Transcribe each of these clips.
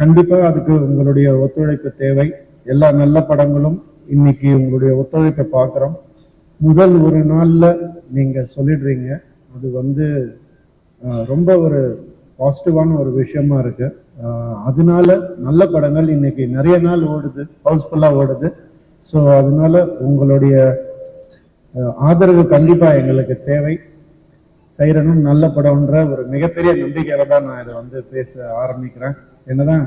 கண்டிப்பாக அதுக்கு உங்களுடைய ஒத்துழைப்பு தேவை. எல்லா நல்ல படங்களும் இன்னைக்கு உங்களுடைய ஒத்துழைப்பை பார்க்குறோம். முதல் ஒரு நாளில் நீங்கள் சொல்லிடுறீங்க. அது வந்து ரொம்ப ஒரு பாசிட்டிவான ஒரு விஷயமா இருக்கு. அதனால நல்ல படங்கள் இன்னைக்கு நிறைய நாள் ஓடுது ஹவுஸ்ஃபுல்லாக ஓடுது. ஸோ அதனால உங்களுடைய ஆதரவு கண்டிப்பாக எங்களுக்கு தேவை. சைரனும் நல்ல படம்ன்ற ஒரு மிகப்பெரிய நம்பிக்கையில தான் நான் இதை வந்து பேச ஆரம்பிக்கிறேன். என்னதான்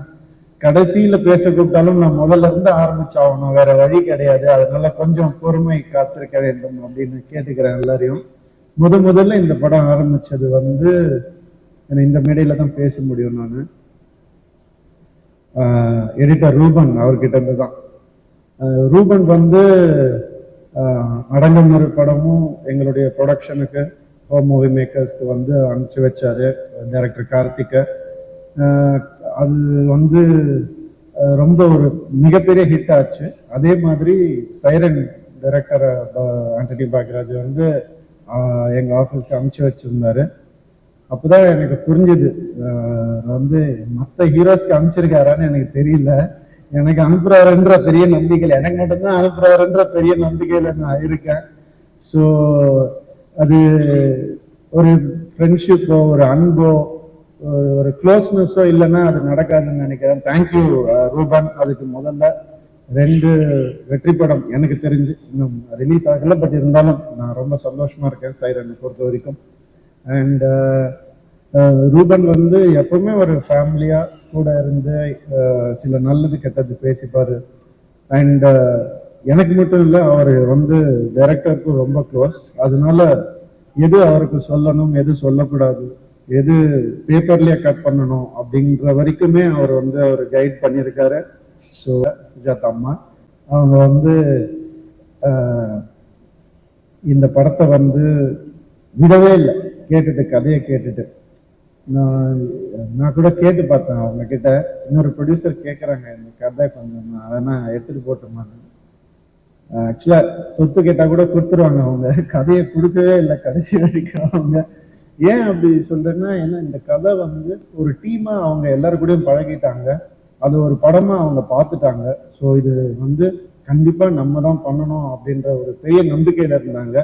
கடைசியில பேச கூப்பிட்டாலும் நான் முதல்ல இருந்து ஆரம்பிச்சாகணும். வேற வழி கிடையாது. அதனால கொஞ்சம் பொறுமை காத்திருக்க வேண்டும் அப்படின்னு கேட்டுக்கிறேன் எல்லாரையும். முத முதல்ல இந்த படம் ஆரம்பிச்சது வந்து இந்த மேடையில தான் பேச முடியும் நான். எடிட்டர் ரூபன் அவர்கிட்ட இருந்து தான் ஆஹ் ரூபன் வந்து ஆஹ் அடங்கும் ஒரு படமும் எங்களுடைய ப்ரொடக்ஷனுக்கு ஹோம் மூவி மேக்கர்ஸ்க்கு வந்து அனுப்பிச்சு வச்சாரு டைரக்டர் கார்த்திகை ஆஹ் அது வந்து ரொம்ப ஒரு மிகப்பெரிய ஹிட் ஆச்சு. அதே மாதிரி சைரன் டைரக்டர் ஆண்டனி பாக்யராஜ் வந்து எங்கள் ஆஃபீஸ்க்கு ஆஃபீஸ்க்கு அனுப்பிச்சு அப்போ அப்போதான் எனக்கு புரிஞ்சுது வந்து மற்ற ஹீரோஸ்க்கு அனுப்பிச்சிருக்காரான்னு எனக்கு தெரியல. எனக்கு அனுப்புறாருன்ற பெரிய நம்பிக்கையில் எனக்கு மட்டும்தான் அனுப்புறாருன்ற பெரிய நம்பிக்கையில் நான் இருக்கேன். ஸோ அது ஒரு ஃப்ரெண்ட்ஷிப்போ ஒரு அன்போ ஒரு க்ளோஸ்னஸ்ஸோ க்ளோஸ்னஸோ இல்லைன்னா அது நடக்காதுன்னு நினைக்கிறேன். Thank you uh, Ruben. அதுக்கு முதல்ல ரெண்டு வெற்றி படம் எனக்கு தெரிஞ்சு இன்னும் ரிலீஸ் ஆகலை பட் இருந்தாலும் நான் ரொம்ப சந்தோஷமா இருக்கேன் சைரனை பொறுத்த வரைக்கும். அண்ட் uh, uh, ரூபன் வந்து எப்பவுமே ஒரு ஃபேமிலியாக கூட இருந்து சில நல்லது கெட்டது பேசிப்பார். அண்ட் எனக்கு மட்டும் இல்லை அவர் வந்து டைரக்டருக்கும் ரொம்ப க்ளோஸ் அதனால எது அவருக்கு சொல்லணும் எது சொல்லக்கூடாது எது பேப்பர்லயே கட் பண்ணணும் அப்படின்ற வரைக்குமே அவர் வந்து அவர் கைட் பண்ணியிருக்காரு. ஸோ சுஜாதா அம்மா அவங்க வந்து இந்த படத்தை வந்து விடவே இல்லை. கேட்டுட்டு கதையை கேட்டுட்டு. நான் நான் கூட கேட்டு பார்த்தேன் அவங்க கிட்ட இன்னொரு ப்ரொடியூசர் கேட்குறாங்க இந்த கதை கொஞ்சம் நான் அதெல்லாம் எடுத்துட்டு போட்டோமான்னு ஆக்சுவலா சொத்து கேட்டால் கூட கொடுத்துருவாங்க அவங்க. கதையை கொடுக்கவே இல்லை கடைசி வரைக்கும் அவங்க. ஏன் அப்படி சொல்றேன்னா ஏன்னா இந்த கதை வந்து ஒரு டீமா அவங்க எல்லாரு கூடயும் பழகிட்டாங்க. அது ஒரு படமா அவங்க பார்த்துட்டாங்க ஸோ இது வந்து கண்டிப்பா நம்ம தான் பண்ணணும் அப்படின்ற ஒரு பெரிய நம்பிக்கையில இருந்தாங்க.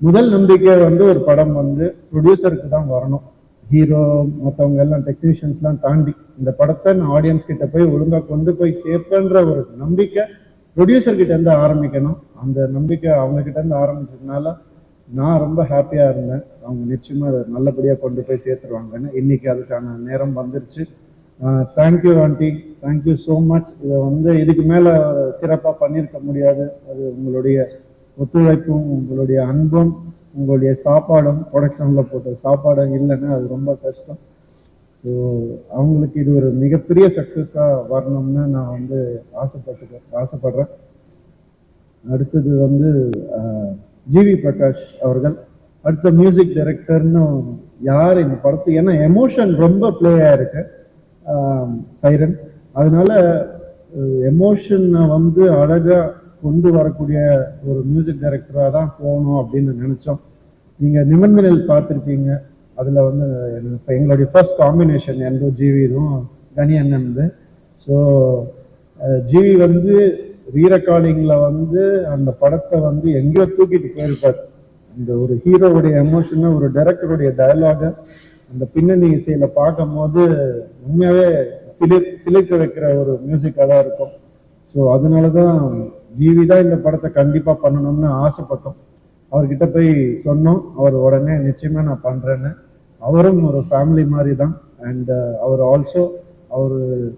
முதல் நம்பிக்கை வந்து ஒரு படம் வந்து ப்ரொடியூசருக்கு தான் வரணும். ஹீரோ மற்றவங்க எல்லாம் டெக்னீஷியன்ஸ்லாம் தாண்டி. இந்த படத்தை நான் ஆடியன்ஸ் கிட்ட போய் ஒழுங்கா கொண்டு போய் சேர்ப்பேன்ற ஒரு நம்பிக்கை ப்ரொடியூசர் கிட்ட இருந்து ஆரம்பிக்கணும். அந்த நம்பிக்கை அவங்க கிட்ட இருந்து ஆரம்பிச்சதுனால நான் ரொம்ப ஹாப்பியாக இருந்தேன். அவங்க நிச்சயமாக அதை நல்லபடியாக கொண்டு போய் சேர்த்துருவாங்கன்னு. இன்னைக்கு அதுக்கான நேரம் வந்துருச்சு. Thank you aunty thank you so much இதை வந்து இதுக்கு மேலே சிறப்பாக பண்ணியிருக்க முடியாது. அது உங்களுடைய ஒத்துழைப்பும் உங்களுடைய அன்பும் உங்களுடைய சாப்பாடும் ப்ரொடக்ஷனில் போட்ட சாப்பாடும் இல்லைன்னா அது ரொம்ப கஷ்டம். ஸோ அவங்களுக்கு இது ஒரு மிகப்பெரிய சக்ஸஸாக வரணும்னு நான் வந்து ஆசைப்பட்டு ஆசைப்படுறேன். அடுத்தது வந்து ஜிவி பிரகாஷ் அவர்கள் அடுத்த மியூசிக் டைரக்டர்னு யார் இந்த படத்து ஏன்னா எமோஷன் ரொம்ப ப்ளே ஆயிருக்கு சைரன். அதனால எமோஷனை வந்து அழகாக கொண்டு வரக்கூடிய ஒரு மியூசிக் டைரக்டராக தான் போகணும் அப்படின்னு நினச்சோம். நீங்கள் நிபந்தனைகள் பார்த்துருப்பீங்க. அதில் வந்து எனக்கு எங்களுடைய ஃபர்ஸ்ட் காம்பினேஷன் எந்தோ ஜிவி இதுவும் கனி அண்ணன் ஸோ ஜிவி வந்து ரீரெக்கார்டிங்ல வந்து அந்த படத்தை வந்து எங்கேயோ தூக்கிட்டு போயிருப்பார். அந்த ஒரு ஹீரோவுடைய எமோஷனை ஒரு டைரக்டருடைய டயலாக அந்த பின்னணி இசையில பார்க்கும்போது உண்மையாவே சிலிர் சிலிர்க்க வைக்கிற ஒரு மியூசிக்காக தான் இருக்கும். ஸோ அதனால தான் ஜிவி தான் இந்த படத்தை கண்டிப்பாக பண்ணணும்னு ஆசைப்பட்டோம். அவர்கிட்ட போய் சொன்னோம். அவர் உடனே நிச்சயமா நான் பண்றேன்னு. அவரும் ஒரு ஃபேமிலி மாதிரி தான். அண்ட் uh, அவர் ஆல்சோ அவர்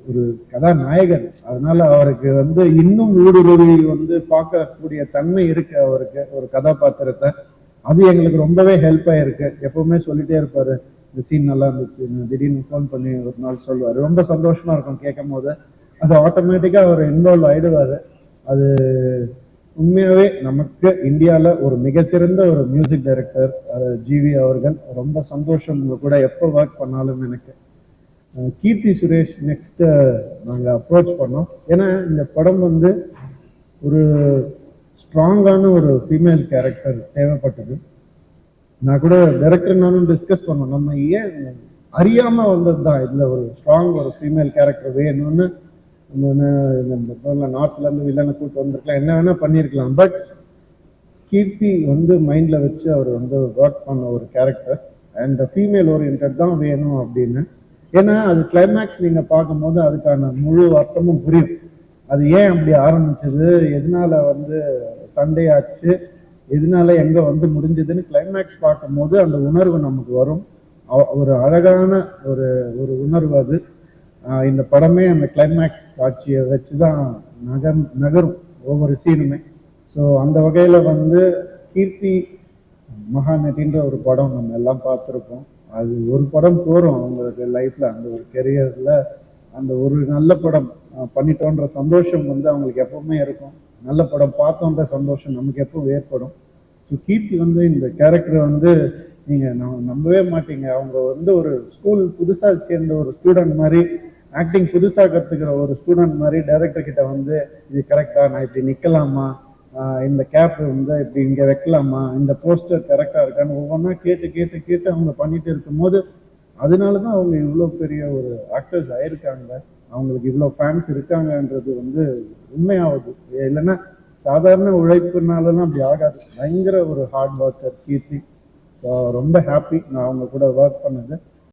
ஒரு கதாநாயகன். அதனால அவருக்கு வந்து இன்னும் ஊடுருவி வந்து பார்க்கக்கூடிய தன்மை இருக்கு அவருக்கு ஒரு கதாபாத்திரத்தை. அது எங்களுக்கு ரொம்பவே ஹெல்ப் ஆயிருக்கு. எப்பவுமே சொல்லிட்டே இருப்பாரு இந்த சீன் நல்லா இருந்துச்சு. திடீர்னு ஃபோன் பண்ணி ஒரு நாள் சொல்லுவார். ரொம்ப சந்தோஷமா இருக்கும் கேட்கும் போது அது ஆட்டோமேட்டிக்காக அவர் இன்வால்வ் ஆயிடுவார். அது உண்மையாகவே நமக்கு இந்தியாவில் ஒரு மிக சிறந்த ஒரு மியூசிக் டைரக்டர் ஜிவி அவர்கள். ரொம்ப சந்தோஷம் கூட எப்போ ஒர்க் பண்ணாலும் எனக்கு. கீர்த்தி சுரேஷ் நெக்ஸ்ட்டு நாங்கள் அப்ரோச் பண்ணோம். ஏன்னா இந்த படம் வந்து ஒரு ஸ்ட்ராங்கான ஒரு ஃபீமேல் கேரக்டர் தேவைப்பட்டது. நான் கூட டைரக்டர் நானும் டிஸ்கஸ் பண்ணோம். நம்ம ஏன் அறியாமல் வந்தது தான் இதில் ஒரு ஸ்ட்ராங் ஒரு ஃபீமேல் கேரக்டர் வேணும்னு. நம்ம நார்த்லேருந்து வில்லனை கூப்பிட்டு வந்திருக்கலாம். என்ன வேணால் பண்ணியிருக்கலாம் பட் கீர்த்தி வந்து மைண்டில் வச்சு அவர் வந்து ஒர்க் பண்ண ஒரு கேரக்டர் அண்ட் ஃபீமேல் ஓரியன்ட் தான் வேணும் அப்படின்னு. ஏன்னா அது கிளைமேக்ஸ் நீங்கள் பார்க்கும்போது அதுக்கான முழு அர்த்தமும் புரியும். அது ஏன் அப்படி ஆரம்பிச்சது? எதனால வந்து சண்டே ஆச்சு? எதனால எங்கே வந்து முடிஞ்சதுன்னு கிளைமேக்ஸ் பார்க்கும்போது அந்த உணர்வு நமக்கு வரும். அவ- ஒரு அழகான ஒரு ஒரு உணர்வு அது. இந்த படமே அந்த கிளைமேக்ஸ் காட்சியை வச்சு தான் நகர் நகரும் ஒவ்வொரு சீனுமே ஸோ அந்த வகையில் வந்து கீர்த்தி மகாநட்டின்ற ஒரு படம் நம்ம எல்லாம் பார்த்துருப்போம். அது ஒரு படம் போகிறோம் அவங்களுக்கு லைஃப்பில் அந்த ஒரு கெரியரில் அந்த ஒரு நல்ல படம் பண்ணிட்டோன்ற சந்தோஷம் வந்து அவங்களுக்கு எப்பவுமே இருக்கும். நல்ல படம் பார்த்தோன்ற சந்தோஷம் நமக்கு எப்போ ஏற்படும். ஸோ கீர்த்தி வந்து இந்த கேரக்டர் வந்து நீங்கள் நம்பவே மாட்டீங்க. அவங்க வந்து ஒரு ஸ்கூல் புதுசாக சேர்ந்த ஒரு ஸ்டூடெண்ட் மாதிரி ஆக்டிங் புதுசாக கற்றுக்கிற ஒரு ஸ்டூடெண்ட் மாதிரி டைரக்டர் கிட்ட வந்து இது கரெக்டாக நான் இப்படி நிற்கலாமா இந்த கேப் வந்து இப்படி இங்கே வைக்கலாமா? இந்த போஸ்டர் கரெக்டாக இருக்கான்னு ஒவ்வொன்றா கேட்டு கேட்டு கேட்டு அவங்க பண்ணிட்டு இருக்கும்போது அதனால தான் அவங்க இவ்வளோ பெரிய ஒரு ஆக்டர்ஸ் ஆயிருக்காங்க. அவங்களுக்கு இவ்வளோ ஃபேன்ஸ் இருக்காங்கன்றது வந்து உண்மையாகுது இல்லைன்னா சாதாரண உழைப்புனாலலாம் அப்படி ஆகாது. பயங்கர ஒரு ஹார்ட் ஒர்க்கர் கீர்த்தி. ஸோ ரொம்ப ஹாப்பி நான் அவங்க கூட ஒர்க் பண்ணது.